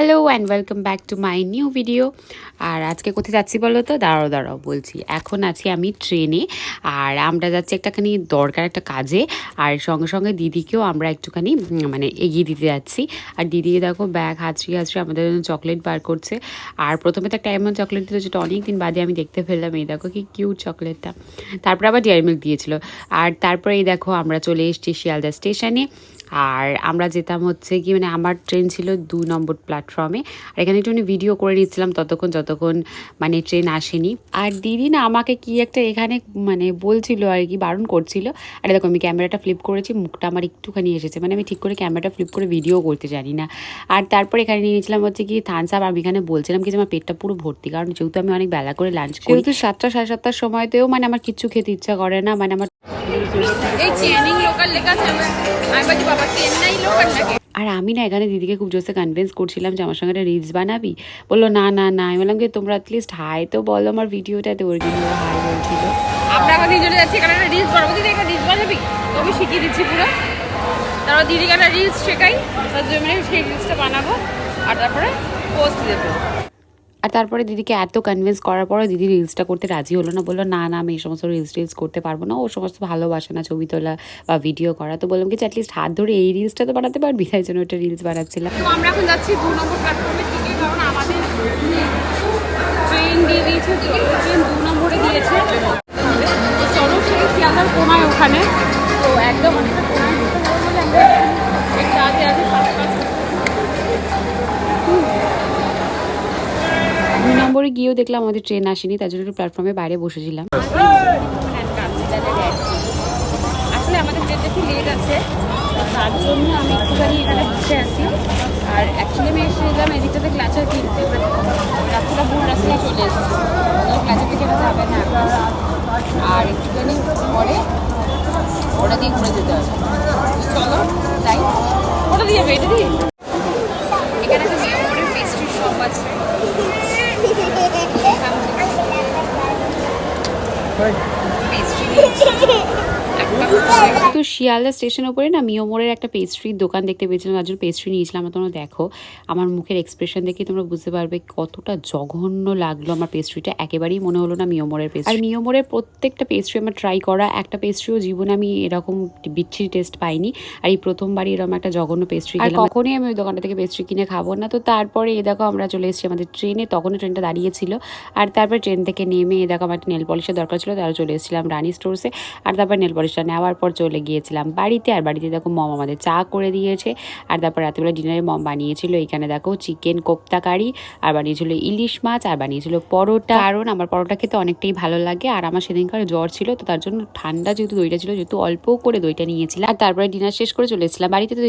Hello and welcome back to my new video আর আজকে কোথায় যাচ্ছি বলো তো? দাঁড়াও দাঁড়াও, বলছি। এখন আছি আমি ট্রেনে আর আমরা যাচ্ছি একটাখানি দরকার একটা কাজে। আর সঙ্গে সঙ্গে দিদিকেও আমরা একটুখানি মানে এগিয়ে দিতে যাচ্ছি। আর দিদি, দেখো, ব্যাগ, হাতড়ি হাতড়ি, আমাদের জন্য চকলেট বার করছে। আর প্রথমে তো একটা এমন চকলেট দিল যেটা অনেক দিন বাদে আমি দেখতে ফেললাম এই দেখো কি কিউট চকলেটটা তারপর আবার ডেয়ারি মিল্ক দিয়েছিল। আর তারপরে এই দেখো, আমরা চলে এসেছি শিয়ালদা স্টেশনে আর আমরা যেতাম হচ্ছে কি মানে আমার ট্রেন ছিল দু নম্বর প্ল্যাটফর্মে আর এখানে একটু ভিডিও করে নিচ্ছিলাম ততক্ষণ যতক্ষণ মানে ট্রেন আসেনি। আর দিদি না আমাকে কি একটা এখানে মানে বলছিল আর কি বারণ করছিল। আর দেখো আমি ক্যামেরাটা ফ্লিপ করেছি মুখটা আমার একটুখানি এসেছে। মানে আমি ঠিক করে ক্যামেরাটা ফ্লিপ করে ভিডিও করতে জানি না। আর তারপর এখানে নিয়ে নিয়েছিলাম হচ্ছে কি থানস আপ আমি এখানে বলছিলাম কি যে আমার পেটটা পুরো ভর্তি কারণ যেহেতু আমি অনেক বেলা করে লাঞ্চ করি যেহেতু সাতটা সাড়ে সাতটার সময়তেও মানে আমার কিচ্ছু খেতে ইচ্ছা করে না মানে আমার এই চেনিং লোকাল লেখা আছে আমি বাবা চেন্নাই লোকাল নাকি? আর আমি না এখানে দিদিকে খুব জোরসে কনভিন্স করছিলাম যে আমার সঙ্গে একটা রিলস বানাবি। বলল, না না না। আমি বললাম যে তোমরা অ্যাটলিস্ট হাই তো বলো আমার ভিডিওটাতে ওর কিন্তু হাই বলছিল। যাচ্ছি, এখানে একটা রিলস দিদি, একটা রিলস বানাবি? শিখিয়ে দিচ্ছি পুরো। তারপর দিদিকে একটা রিলস শেখাই। তার জন্য সেই রিলসটা বানাবো। আর তারপরে পোস্ট দেবো। আর তারপরে দিদিকে এত কনভিন্স করার পরে দিদি রিলসটা করতে রাজি হলো না। বলল, না না, আমি এই সমস্ত রিলস টিলস করতে পারব না। ও সমস্ত ভালোবাসে না ছবি তোলা বা ভিডিও করা। তো বললাম কি অ্যাটলিস্ট হাত ধরে এই রিলসটা তো বানাতে পারবি। তাই জন্য একটা রিলস বানাচ্ছিলাম। আমরা এখন যাচ্ছি দু নম্বর প্ল্যাটফর্মের দিকে কারণ আমাদের ট্রেন দিয়ে দিয়েছে ট্রেন দু নম্বরে দিয়েছে। নম্বরে গিয়েও দেখলাম আমাদের ট্রেন আসেনি, তার জন্য একটু প্ল্যাটফর্মে বাইরে বসেছিলাম। আসলে আমাদের ট্রেনটা একটু লেট আছে তার জন্য আমি একটুখানি এখানে আছি। আর অ্যাকচুয়ালি আমি এসেছিলাম এদিকটাতে কিনতে রাস্তাটা রাস্তায় চলে না। আর একটুখানি পরে ওটা দিয়ে ঘুরে যেতে হবে। চলো, যাই। ওটা দিয়ে যাবে, এটা দিয়ে এখানে একটা মেমোরির পেস্ট্রি শপ আছে পেস্ট্রি একটা তো শিয়ালদা স্টেশনের উপরে না মিওমোড়ের একটা পেস্ট্রির দোকান দেখতে পেয়েছিলাম। তার জন্য পেস্ট্রি নিয়েছিলাম। তোমরা দেখো আমার মুখের এক্সপ্রেশন দেখে তোমরা বুঝতে পারবে কতটা জঘন্য লাগল আমার পেস্ট্রিটা একেবারেই মনে হলো না মিওমোড়ের পেস্ট্রি আর মিওমোড়ের প্রত্যেকটা পেস্ট্রি আমার ট্রাই করা একটা পেস্ট্রিও জীবনে আমি এরকম বিচ্ছিরি টেস্ট পাইনি। আর এই প্রথমবারই এরকম একটা জঘন্য পেস্ট্রি আর কখনোই আমি ওই দোকানটা থেকে পেস্ট্রি কিনে খাব না। তো তারপরে এ দেখো আমরা চলে এসেছি আমাদের ট্রেনে তখনও ট্রেনটা দাঁড়িয়েছিল। আর তারপর ট্রেন থেকে নেমে এ দেখো আমার একটা নেল পলিশের দরকার ছিল। তারা চলে এসেছিলাম রানী স্টোরসে আর তারপর নেল পলিশটা নেওয়ার পর চলে গিয়েছিলাম বাড়িতে। আর বাড়িতে দেখো মম আমাদের চা করে দিয়েছে। আর তারপর রাত্রিবেলা ডিনারে মম বানিয়েছিল এখানে দেখো চিকেন কোপ্তা কারি আর বানিয়েছিল ইলিশ মাছ, আর বানিয়েছিল পরোটা। কারণ আমার পরোটা খেতে অনেকটাই ভালো লাগে। আর আমার সেদিনকার জ্বর ছিল, তো তার জন্য ঠান্ডা যেহেতু দইটা ছিল, যেহেতু অল্প করে দইটা নিয়েছিলাম। আর তারপরে ডিনার শেষ করে চলেছিলাম বাড়িতে, তো